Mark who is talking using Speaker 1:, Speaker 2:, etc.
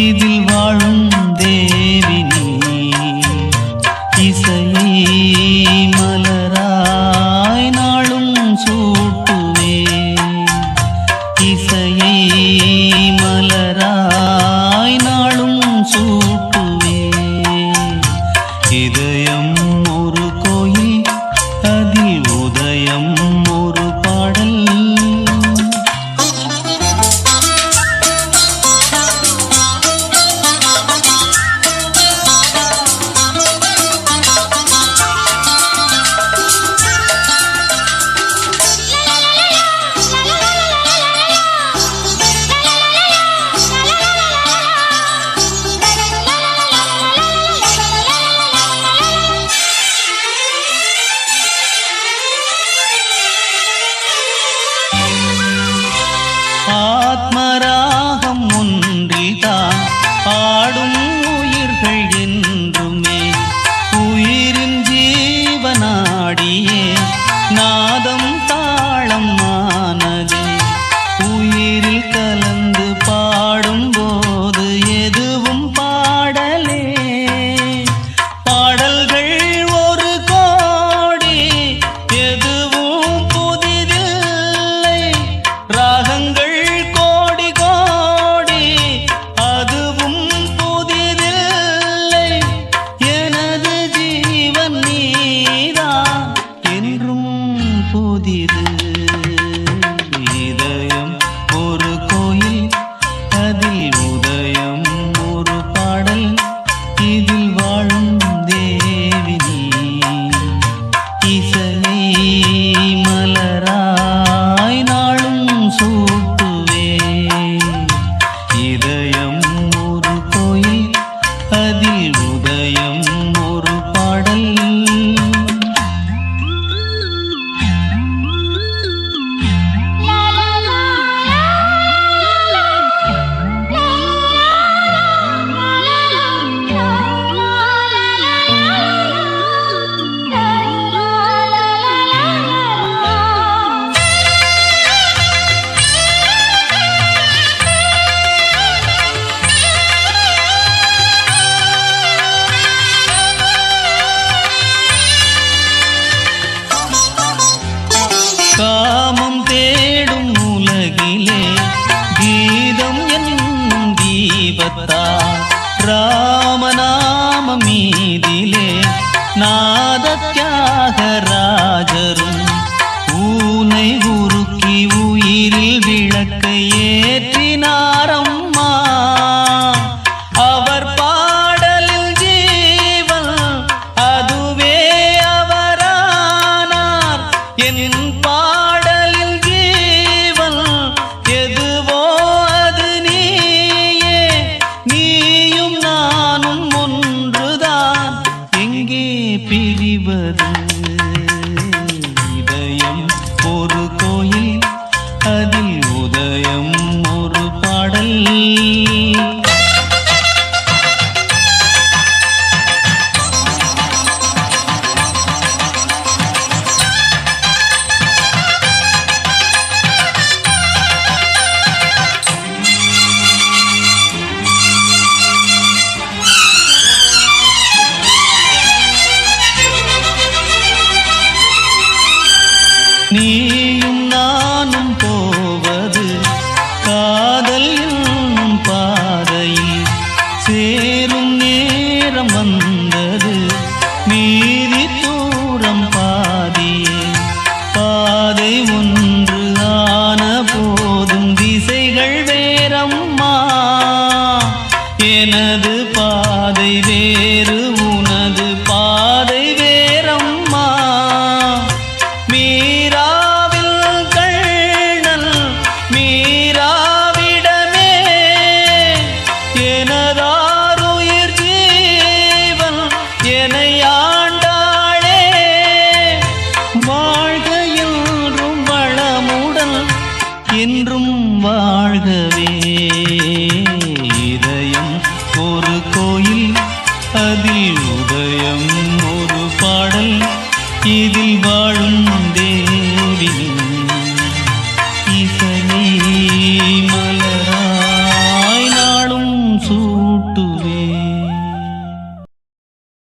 Speaker 1: ഇതിൽ நாமம் மீதிலே நாதத்யாக ராஜரும் ஊனை உருக்கி உயிரில் விளக்கை ஏற்றினாரம்மா. அவர் பாடலில் ஜீவன் அதுவே அவரானார். என் பா పిలివదు நீயும் நானும் போவது காதல் என்னும் பாதையில் சேரும் நேரம் வந்தது. மீதி தூரம் பாதியே. பாதை ஒன்று ஆன போதும் திசைகள்